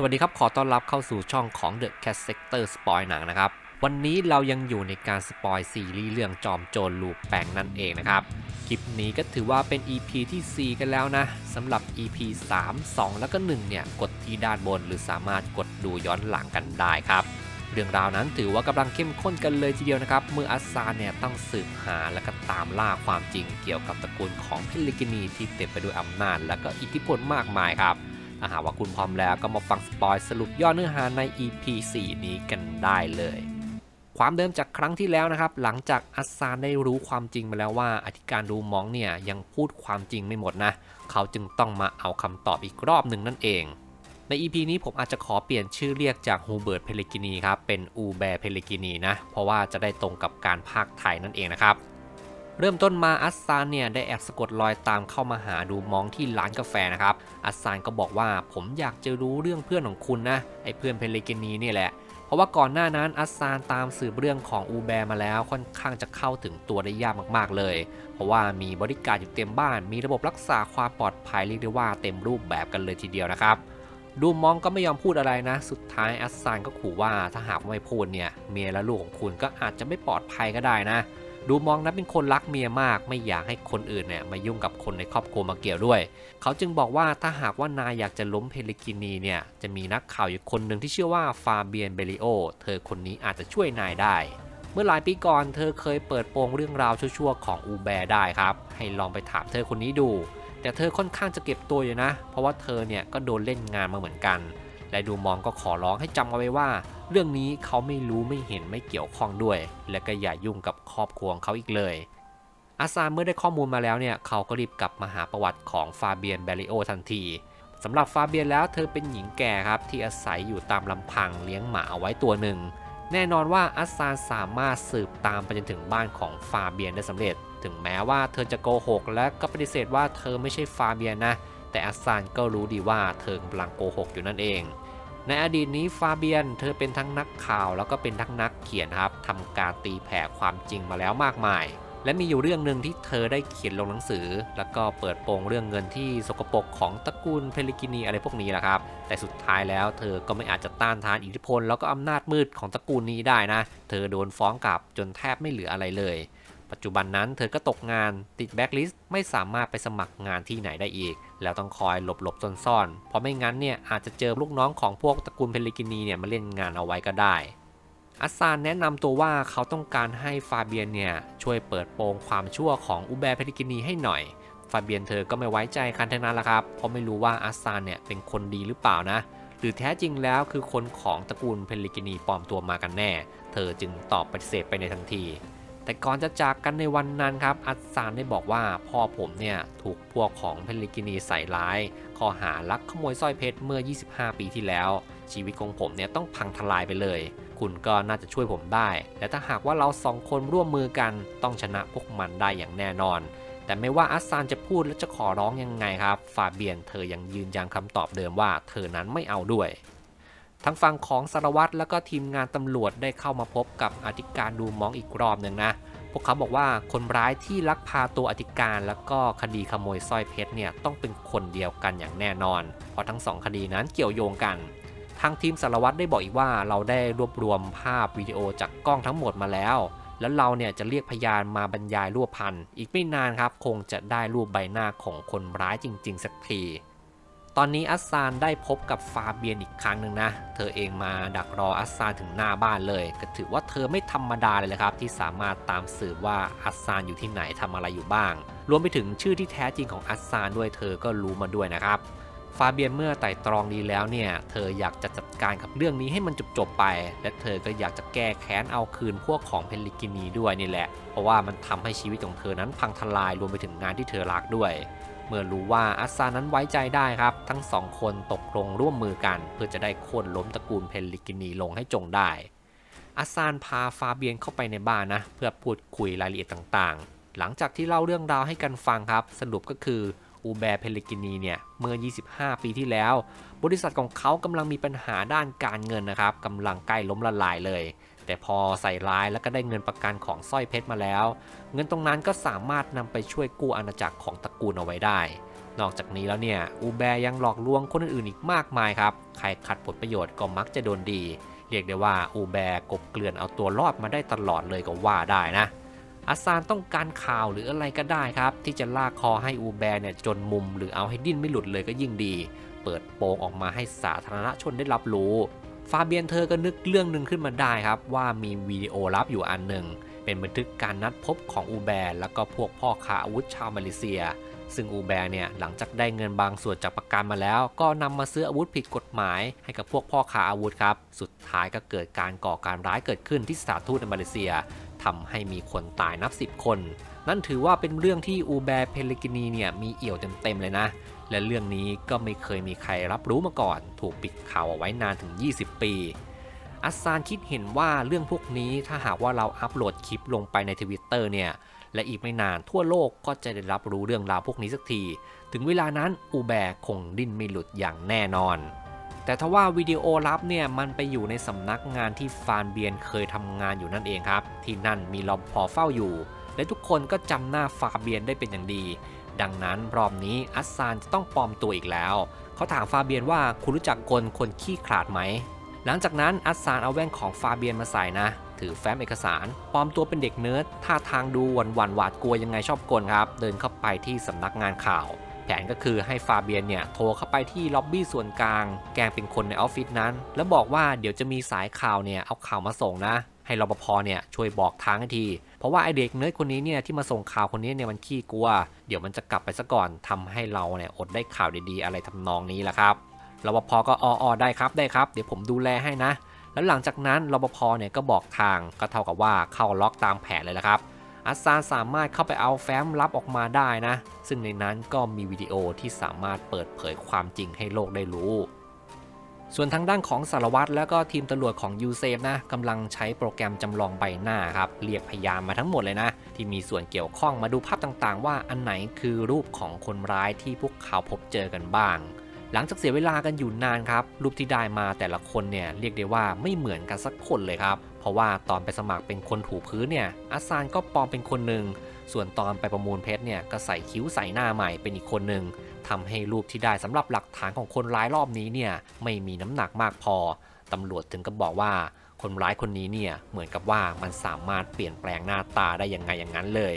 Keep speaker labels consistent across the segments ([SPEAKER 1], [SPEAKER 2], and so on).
[SPEAKER 1] สวัสดีครับ ขอต้อนรับเข้าสู่ช่องของ The Cat Sector สปอยหนังนะครับ วันนี้เรายังอยู่ในการสปอยซีรีส์เรื่องจอมโจรลูกแปงนั่นเองนะครับ คลิปนี้ก็ถือว่าเป็น EP ที่ 4 กันแล้วนะสำหรับ EP 3 2 แล้วก็ 1 เนี่ย กดที่ด้านบนหรือสามารถกดดูย้อนหลังกันได้ครับ เรื่องราวนั้นถือว่ากำลังเข้มข้นกันเลยทีเดียวนะครับ เมื่ออัสซานเนี่ยต้องสืบหาและก็ตามล่าความจริงเกี่ยวกับตระกูลของพิลิกินีที่เต็มไปด้วยอำนาจ และก็อิทธิพลมากมายครับ ถ้าหากว่าคุณพร้อมแล้วก็มาฟังสปอยสรุปย่อเนื้อหาใน EP 4 นี้กันได้เลย ความเดิมจากครั้งที่แล้วนะครับ หลังจากอัสซานได้รู้ความจริงมาแล้วว่าอธิการดูมองเนี่ยยังพูดความจริงไม่หมดนะ เขาจึงต้องมาเอาคำตอบอีกรอบหนึ่งนั่นเองใน EP นี้ผมอาจจะขอเปลี่ยนชื่อเรียกจากฮูเบิร์ตเพลกินีครับเป็นอูแบร์เพลกินีนะ เพราะว่าจะได้ตรงกับการพากย์ไทยนั่นเองนะครับ เริ่มต้นมาอัสซานเนี่ยได้แอบสะกดรอยตามเข้ามาหาดูมองที่ร้านกาแฟนะครับ อัสซานก็บอกว่าผมอยากจะรู้เรื่องเพื่อนของคุณนะไอ้เพื่อนเพลกินีนี่แหละเพราะว่าก่อนหน้านั้นอัสซานตามสืบเรื่องของอูแบร์มาแล้วค่อนข้างจะเข้าถึงตัวได้ยากมากๆเลย เพราะว่ามีบริการอยู่เต็มบ้าน มีระบบรักษาความปลอดภัยเรียกได้ว่าเต็มรูปแบบกันเลยทีเดียวนะครับ ดูมองก็ไม่ยอมพูดอะไรนะ สุดท้ายอัสซานก็ขู่ว่าถ้าหากไม่พูดเนี่ยเมียและลูกของคุณก็อาจจะไม่ปลอดภัยก็ได้นะ ดูมองนั้นเป็นคนรักเมียมากไม่อยากให้คนอื่นเนี่ยมายุ่งกับคนในครอบครัวมาเกี่ยวด้วย เขาจึงบอกว่าถ้าหากว่านายอยากจะล้มเพลิกินีเนี่ยจะมีนักข่าวอยู่คนหนึ่งที่ชื่อว่าฟาเบียนเบริโอเธอคนนี้อาจจะช่วยนายได้เมื่อหลายปีก่อนเธอเคยเปิดโปงเรื่องราวชั่วๆของอูแบร์ได้ครับ ให้ลองไปถามเธอคนนี้ดู แต่เธอค่อนข้างจะเก็บตัวอยู่นะ เพราะว่าเธอเนี่ยก็โดนเล่นงานมาเหมือนกัน และดูมองก็ขอร้องให้จำเอาไว้ว่า เรื่องนี้เขาไม่รู้ไม่เห็นไม่เกี่ยวข้องด้วย และก็อย่ายุ่งกับครอบครัวของเขาอีกเลยอาซานเมื่อได้ข้อมูลมาแล้วเนี่ยเขาก็รีบกลับมาหาประวัติของฟาเบียนเบริโอทันทีสำหรับฟาเบียนแล้วเธอเป็นหญิงแก่ครับ ที่อาศัยอยู่ตามลำพังเลี้ยงหมาเอาไว้ตัวหนึ่ง แน่นอนว่าอาซานสามารถสืบตามไปจนถึงบ้านของฟาเบียนได้สำเร็จ ถึงแม้ว่าเธอจะโกหก และก็ปฏิเสธว่าเธอไม่ใช่ฟาเบียนนะ แต่อาซานก็รู้ดีว่าเธอกำลังโกหกอยู่นั่นเอง ในอดีตนี้ฟาเบียน เธอเป็นทั้งนักข่าวแล้วก็เป็นทั้งนักเขียนครับทำการตีแผ่ความจริงมาแล้วมากมาย และมีอยู่เรื่องหนึ่งที่เธอได้เขียนลงหนังสือ แล้วก็เปิดโปงเรื่องเงินที่สกปรกของตระกูลเพลิกินีอะไรพวกนี้แหละครับ แต่สุดท้ายแล้วเธอก็ไม่อาจจะต้านทานอิทธิพล แล้วก็อำนาจมืดของตระกูลนี้ได้นะ เธอโดนฟ้องกลับจนแทบไม่เหลืออะไรเลย ปัจจุบันนั้นเธอก็ตกงานติดแบ็คลิสต์ไม่สามารถไปสมัครงานที่ไหนได้อีก แล้วต้องคอยหลบหลบซ่อนๆ เพราะไม่งั้นเนี่ยอาจจะเจอลูกน้องของพวกตระกูลเพลิกินีเนี่ยมาเล่นงานเอาไว้ก็ได้อัสซานแนะนำตัวว่าเขาต้องการให้ฟาเบียนเนี่ยช่วยเปิดโปงความชั่วของอุแบร์เพลิกินีให้หน่อย ฟาเบียนเธอก็ไม่ไว้ใจคันทั้งนั้นละครับ เพราะไม่รู้ว่าอัสซานเนี่ยเป็นคนดีหรือเปล่านะ หรือแท้จริงแล้วคือคนของตระกูลเพลิกินีปลอมตัวมากันแน่ เธอจึงตอบปฏิเสธไปในทันที แต่ก่อนจะจากกันในวันนั้นครับ อัสซานได้บอกว่าพ่อผมเนี่ยถูกพวกของเพลิกินีใส่ร้าย ข้อหาลักขโมยสร้อยเพชรเมื่อ 25 ปีที่แล้ว ชีวิตของผมเนี่ยต้องพังทลายไปเลย คุณก็น่าจะช่วยผมได้ และถ้าหากว่าเราสองคนร่วมมือกันต้องชนะพวกมันได้อย่างแน่นอน แต่ไม่ว่าอัสซานจะพูดและจะขอร้องยังไงครับ ฟาเบียนเธอยังยืนยันคำตอบเดิมว่า เธอนั้นไม่เอาด้วย ทั้งฝั่งของสารวัตรและก็ทีมงานตำรวจได้เข้ามาพบกับอธิการดูมองอีกรอบหนึ่งนะ พวกเขาบอกว่าคนร้ายที่ลักพาตัวอธิการแล้วก็คดีขโมยสร้อยเพชรเนี่ยต้องเป็นคนเดียวกันอย่างแน่นอน เพราะทั้งสองคดีนั้นเกี่ยวโยงกัน ทางทีมสารวัตรได้บอกอีกว่าเราได้รวบรวมภาพวิดีโอจากกล้องทั้งหมดมาแล้ว แล้วเราเนี่ยจะเรียกพยานมาบรรยายรวบพันอีกไม่นานครับ คงจะได้รูปใบหน้าของคนร้ายจริง ๆ สักที ตอนนี้อัสซานได้พบกับฟาเบียนอีกครั้งหนึ่งนะ เธอเองมาดักรออัสซานถึงหน้าบ้านเลย ก็ถือว่าเธอไม่ธรรมดาเลยนะครับ ที่สามารถตามสืบว่าอัสซานอยู่ที่ไหนทำอะไรอยู่บ้าง รวมไปถึงชื่อที่แท้จริงของอัสซานด้วยเธอก็รู้มาด้วยนะครับฟาเบียนเมื่อไต่ตรองดีแล้วเนี่ย เธออยากจะจัดการกับเรื่องนี้ให้มันจบๆไป และเธอก็อยากจะแก้แค้นเอาคืนพวกของเพลลิกินีด้วยนี่แหละ เพราะว่ามันทำให้ชีวิตของเธอนั้นพังทลายรวมไปถึงงานที่เธอรักด้วย เมื่อรู้ว่าอัสซานั้นไว้ใจได้ครับ ทั้งสองคนตกลงร่วมมือกัน เพื่อจะได้โค่นล้มตระกูลเพลลิกินีลงให้จงได้อัสซานพาฟาเบียนเข้าไปในบ้านนะ เพื่อพูดคุยรายละเอียดต่างๆ หลังจากที่เล่าเรื่องราวให้กันฟังครับ สรุปก็คืออูแบร์เพลิกินีเนี่ยเมื่อ 25 ปีที่แล้ว บริษัทของเขากำลังมีปัญหาด้านการเงินนะครับกำลังใกล้ล้มละลายเลย แต่พอใส่ร้ายแล้วก็ได้เงินประกันของสร้อยเพชรมาแล้ว เงินตรงนั้นก็สามารถนำไปช่วยกู้อาณาจักรของตระกูลเอาไว้ได้ นอกจากนี้แล้วเนี่ยอูแบร์ยังหลอกลวงคนอื่นๆอีกมากมายครับ ใครขัดผลประโยชน์ก็มักจะโดนดี เรียกได้ว่าอูแบร์กบเกลื่อนเอาตัวรอดมาได้ตลอดเลยก็ว่าได้นะอาซานต้องการข่าวหรืออะไรก็ได้ครับ ที่จะลากคอให้อูแบร์เนี่ยจนมุม หรือเอาให้ดิ้นไม่หลุดเลยก็ยิ่งดี เปิดโปงออกมาให้สาธารณชนได้รับรู้ ฟาเบียนเธอก็นึกเรื่องหนึ่งขึ้นมาได้ครับ ว่ามีวิดีโอลับอยู่อันหนึ่ง เป็นบันทึกการนัดพบของอูแบร์แล้วก็พวกพ่อค้าอาวุธชาวมาเลเซีย ซึ่งอูแบร์เนี่ยหลังจากได้เงินบางส่วนจากประกันมาแล้ว ก็นำมาซื้ออาวุธผิดกฎหมาย ให้กับพวกพ่อค้าอาวุธครับ สุดท้ายก็เกิดการก่อการร้ายเกิดขึ้นที่สถานทูตในมาเลเซียทำให้มีคนตายนับสิบคนนั่นถือว่าเป็นเรื่องที่อูแบร์เพลกินีเนี่ยมีเอี่ยวเต็มๆเลยนะ และเรื่องนี้ก็ไม่เคยมีใครรับรู้มาก่อน ถูกปิดข่าวเอาไว้นานถึง 20 ปี อัสซานคิดเห็นว่าเรื่องพวกนี้ถ้าหากว่าเราอัปโหลดคลิปลงไปในทวิตเตอร์เนี่ย และอีกไม่นานทั่วโลกก็จะได้รับรู้เรื่องราวพวกนี้สักที ถึงเวลานั้นอูแบร์คงดิ้นไม่หลุดอย่างแน่นอน แต่ทว่าวิดีโอลับเนี่ยมันไปอยู่ในสำนักงานที่ฟานเบียนเคยทำงานอยู่นั่นเองครับ ที่นั่นมีรอปภเฝ้าอยู่ และทุกคนก็จำหน้าฟาเบียนได้เป็นอย่างดี ดังนั้นรอบนี้อัสซานจะต้องปลอมตัวอีกแล้ว เขาถามฟาเบียนว่าคุณรู้จักกลคนขี้ขลาดไหม หลังจากนั้นอัสซานเอาแว่นของฟาเบียนมาใส่นะ ถือแฟ้มเอกสารปลอมตัวเป็นเด็กเนิร์ดท่าทางดูหวันหวันหวาดกลัวยังไงชอบกลครับ เดินเข้าไปที่สำนักงานข่าว แผนก็คือให้ฟาเบียนเนี่ยโทรเข้าไปที่ล็อบบี้ส่วนกลาง แกงเป็นคนในออฟฟิศนั้น แล้วบอกว่าเดี๋ยวจะมีสายข่าวเนี่ยเอาข่าวมาส่งนะ ให้รปภเนี่ยช่วยบอกทางให้ที เพราะว่าไอเด็กเนิร์ดคนนี้เนี่ยที่มาส่งข่าวคนนี้เนี่ยมันขี้กลัว เดี๋ยวมันจะกลับไปซะก่อนทำให้เราเนี่ยอดได้ข่าวดีๆ อะไรทำนองนี้แหละครับรปภก็อออได้ครับได้ครับ เดี๋ยวผมดูแลให้นะ แล้วหลังจากนั้นรปภเนี่ยก็บอกทางก็เท่ากับว่าเข้าล็อกตามแผนเลยละครับอาซานสามารถเข้าไปเอาแฟ้มลับออกมาได้นะ ซึ่งในนั้นก็มีวิดีโอที่สามารถเปิดเผยความจริงให้โลกได้รู้ ส่วนทางด้านของสารวัตรแล้วก็ทีมตำรวจของยูเซฟนะกำลังใช้โปรแกรมจำลองใบหน้าครับเรียกพยานมาทั้งหมดเลยนะ ที่มีส่วนเกี่ยวข้องมาดูภาพต่างๆ ว่าอันไหนคือรูปของคนร้ายที่พวกเขาพบเจอกันบ้าง หลังจากเสียเวลากันอยู่นานครับ รูปที่ได้มาแต่ละคนเนี่ยเรียกได้ว่าไม่เหมือนกันสักคนเลยครับ เพราะว่าตอนไปสมัครเป็นคนถูพื้นเนี่ยอาซานก็ปลอมเป็นคนหนึ่ง ส่วนตอนไปประมูลเพชรเนี่ยก็ใส่คิ้วใส่หน้าใหม่เป็นอีกคนหนึ่งทำให้รูปที่ได้สำหรับหลักฐานของคนร้ายรอบนี้เนี่ยไม่มีน้ำหนักมากพอตำรวจถึงกับบอกว่าคนร้ายคนนี้เนี่ยเหมือนกับว่ามันสามารถเปลี่ยนแปลงหน้าตาได้ยังไงอย่างนั้นเลย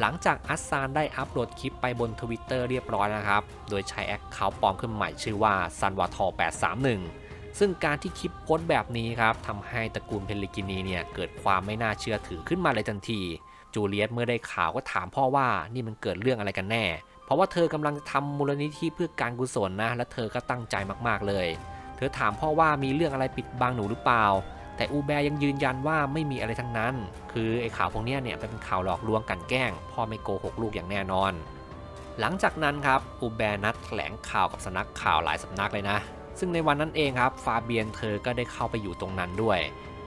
[SPEAKER 1] หลังจากอัสซานได้อัปโหลดคลิปไปบน Twitter เรียบร้อยนะครับ โดยใช้แอคเคาท์ปลอมขึ้นใหม่ชื่อว่าซันวาทอ831 ซึ่งการที่คลิปโพสแบบนี้ครับทำให้ตระกูลเพลิกินีเนี่ยเกิดความไม่น่าเชื่อถือขึ้นมาเลยทันที จูเลียตเมื่อได้ข่าวก็ถามพ่อว่านี่มันเกิดเรื่องอะไรกันแน่ เพราะว่าเธอกำลังจะทำมูลนิธิเพื่อการกุศลนะ และเธอก็ตั้งใจมากๆเลย เธอถามพ่อว่ามีเรื่องอะไรปิดบังหนูหรือเปล่า แต่อูแบร์ยังยืนยันว่าไม่มีอะไรทั้งนั้น คือไอ้ข่าวพวกนี้เนี่ยเป็นข่าวหลอกลวงกันแกล้ง พ่อไม่โกหกลูกอย่างแน่นอน หลังจากนั้นครับอูแบร์นัดแถลงข่าวกับสำนักข่าวหลายสำนักเลยนะซึ่งในวันนั้นเองครับฟาเบียนเธอก็ได้เข้าไปอยู่ตรงนั้นด้วย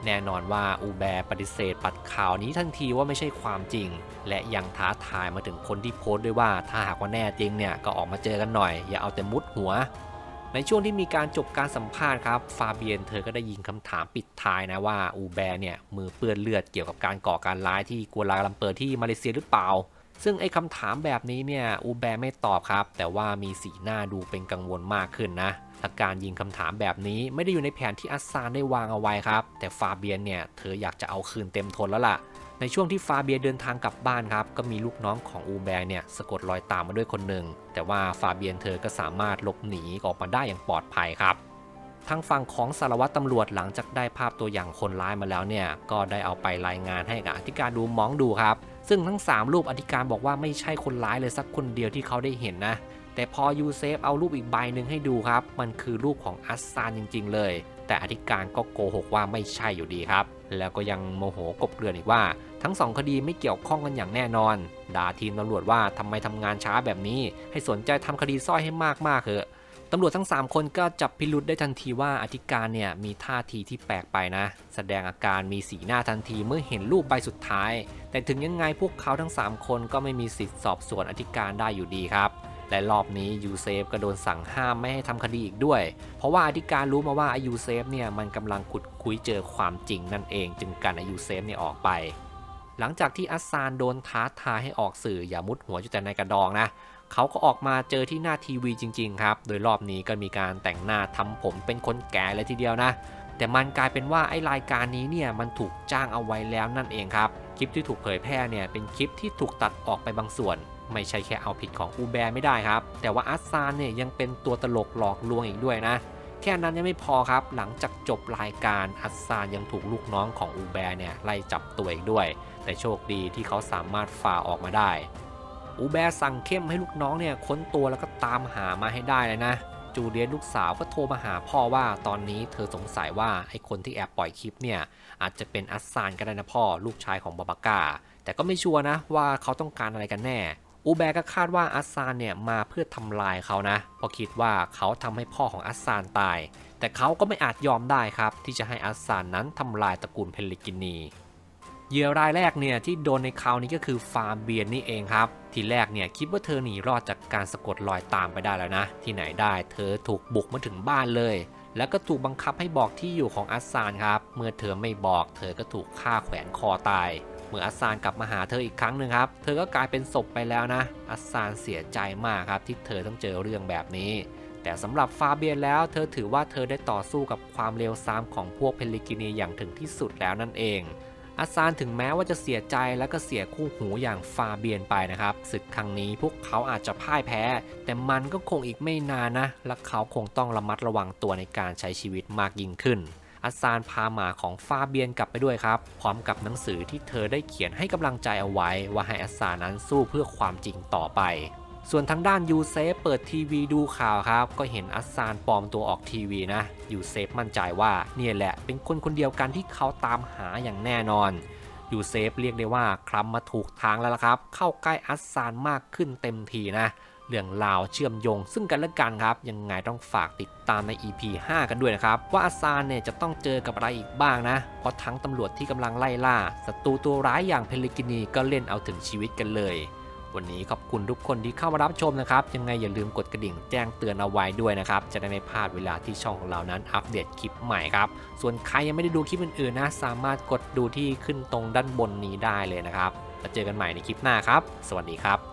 [SPEAKER 1] แน่นอนว่าอูแบร์ปฏิเสธปัดข่าวนี้ทันทีว่าไม่ใช่ความจริง และยังท้าทายมาถึงคนที่โพสต์ด้วยว่าถ้าหากว่าแน่จริงเนี่ยก็ออกมาเจอกันหน่อย อย่าเอาแต่มุดหัว ในช่วงที่มีการจบการสัมภาษณ์ครับฟาเบียนเธอก็ได้ยิงคำถามปิดท้ายนะว่าอูแบร์เนี่ยมือเปื้อนเลือดเกี่ยวกับการก่อการร้ายที่กัวลาลัมเปอร์ที่มาเลเซียหรือเปล่าซึ่งไอ้คำถามแบบนี้เนี่ยอูแบร์ไม่ตอบครับ แต่ว่ามีสีหน้าดูเป็นกังวลมากขึ้นนะ และการยิงคำถามแบบนี้ไม่ได้อยู่ในแผนที่อัสซานได้วางเอาไว้ครับ แต่ฟาเบียนเนี่ยเธออยากจะเอาคืนเต็มทนแล้วล่ะ ในช่วงที่ฟาเบียเดินทางกลับบ้านครับ ก็มีลูกน้องของอูแบร์เนี่ยสะกดรอยตามมาด้วยคนหนึ่ง แต่ว่าฟาเบียนเธอก็สามารถหลบหนีออกมาได้อย่างปลอดภัยครับทางฝั่งของสารวัตรตำรวจหลังจากได้ภาพตัวอย่างคนร้ายมาแล้วเนี่ย ก็ได้เอาไปรายงานให้กับอธิการดูมองดูครับ ซึ่งทั้ง 3 รูปอธิการบอกว่าไม่ใช่คนร้ายเลยสักคนเดียวที่เขาได้เห็นนะ แต่พอยูเซฟเอารูปอีกใบหนึ่งให้ดูครับ มันคือรูปของอัสซานจริง ๆ เลย แต่อธิการก็โกหกว่าไม่ใช่อยู่ดีครับ แล้วก็ยังโมโหกบเกลื่อนอีกว่า ทั้งสองคดีไม่เกี่ยวข้องกันอย่างแน่นอน ด่าทีมตำรวจว่าทำไมทำงานช้าแบบนี้ ให้สนใจทำคดีสร้อยให้มากๆเถอะตำรวจทั้ง 3 คนก็จับพิรุษได้ทันทีว่าอธิการเนี่ยมีท่าทีที่แปลกไปนะ แสดงอาการมีสีหน้าทันทีเมื่อเห็นรูปใบสุดท้าย แต่ถึงยังไงพวกเขาทั้ง 3 คนก็ไม่มีสิทธิ์สอบสวนอธิการได้อยู่ดีครับ และรอบนี้ยูเซฟก็โดนสั่งห้ามไม่ให้ทำคดีอีกด้วย เพราะว่าอธิการรู้มาว่าอายูเซฟเนี่ยมันกำลังขุดคุยเจอความจริงนั่นเอง จึงกันอายูเซฟเนี่ยออกไป หลังจากที่อัสซานโดนท้าทายให้ออกสื่ออย่ามุดหัวอยู่แต่ในกระดองนะเขาก็ออกมาเจอที่หน้าทีวีจริง ๆ ครับ โดยรอบนี้ก็มีการแต่งหน้าทำผมเป็นคนแก่เลยทีเดียวนะ แต่มันกลายเป็นว่าไอ้รายการนี้เนี่ยมันถูกจ้างเอาไว้แล้วนั่นเองครับคลิปที่ถูกเผยแพร่เนี่ยเป็นคลิปที่ถูกตัดออกไปบางส่วน ไม่ใช่แค่เอาผิดของอูแบร์ไม่ได้ครับ แต่ว่าอัสซานเนี่ยยังเป็นตัวตลกหลอกลวงอีกด้วยนะ แค่นั้นยังไม่พอครับ หลังจากจบรายการอัสซานยังถูกลูกน้องของอูแบร์เนี่ยไล่จับตัวอีกด้วย แต่โชคดีที่เขาสามารถฝ่าออกมาได้อูแบร์สั่งเข้มให้ลูกน้องเนี่ยค้นตัวแล้วก็ตามหามาให้ได้เลยนะ จูเลียนลูกสาวก็โทรมาหาพ่อว่าตอนนี้เธอสงสัยว่าไอ้คนที่แอบปล่อยคลิปเนี่ยอาจจะเป็นอัสซานก็ได้นะพ่อลูกชายของบาบาก้า แต่ก็ไม่ชัวร์นะว่าเขาต้องการอะไรกันแน่ อูแบก็คาดว่าอัสซานเนี่ยมาเพื่อทำลายเขานะเพราะคิดว่าเขาทำให้พ่อของอัสซานตาย แต่เขาก็ไม่อาจยอมได้ครับที่จะให้อัสซานนั้นทำลายตระกูลเพลลิกินีเหยื่อรายแรกเนี่ยที่โดนในคราวนี้ก็คือฟาเบียนนี่เองครับ ทีแรกเนี่ยคิดว่าเธอหนีรอดจากการสะกดรอยตามไปได้แล้วนะ ที่ไหนได้เธอถูกบุกมาถึงบ้านเลย แล้วก็ถูกบังคับให้บอกที่อยู่ของอัสซานครับ เมื่อเธอไม่บอกเธอก็ถูกฆ่าแขวนคอตาย เมื่ออัสซานกลับมาหาเธออีกครั้งหนึ่งครับ เธอก็กลายเป็นศพไปแล้วนะ อัสซานเสียใจมากครับที่เธอต้องเจอเรื่องแบบนี้ แต่สำหรับฟาเบียนแล้วเธอถือว่าเธอได้ต่อสู้กับความเลวทรามของพวกเพลลิกินีอย่างถึงที่สุดแล้วนั่นเอง อาซานถึงแม้ว่าจะเสียใจและก็เสียคู่หูอย่างฟาเบียนไปนะครับศึกครั้งนี้พวกเขาอาจจะพ่ายแพ้ แต่มันก็คงอีกไม่นานนะ และเขาคงต้องระมัดระวังตัวในการใช้ชีวิตมากยิ่งขึ้นอาซานพาหมาของฟาเบียนกลับไปด้วยครับ พร้อมกับหนังสือที่เธอได้เขียนให้กำลังใจเอาไว้ ว่าให้อาซานนั้นสู้เพื่อความจริงต่อไป ส่วนทางด้านยูเซฟเปิดทีวีดูข่าวครับ ก็เห็นอัสซานปลอมตัวออกทีวีนะยูเซฟมั่นใจว่าเนี่ยแหละเป็นคนคนเดียวกันที่เขาตามหาอย่างแน่นอนยูเซฟเรียกได้ว่าคลำมาถูกทางแล้วล่ะครับ เข้าใกล้อัสซานมากขึ้นเต็มทีนะ เรื่องราวเชื่อมโยงซึ่งกันและกันครับ ยังไงต้องฝากติดตามใน EP 5 กันด้วยนะครับ ว่าอัสซานเนี่ยจะต้องเจอกับอะไรอีกบ้างนะ เพราะทั้งตำรวจที่กำลังไล่ล่าศัตรูตัวร้ายอย่างเพลิกินีก็เล่นเอาถึงชีวิตกันเลย วันนี้ขอบคุณทุกคนที่เข้ามารับชมนะครับ ยังไงอย่าลืมกดกระดิ่งแจ้งเตือนเอาไว้ด้วยนะครับ จะได้ไม่พลาดเวลาที่ช่องของเรานั้นอัปเดตคลิปใหม่ครับ ส่วนใครยังไม่ได้ดูคลิปอื่นๆนะ สามารถกดดูที่ขึ้นตรงด้านบนนี้ได้เลยนะครับ แล้วเจอกันใหม่ในคลิปหน้าครับ สวัสดีครับ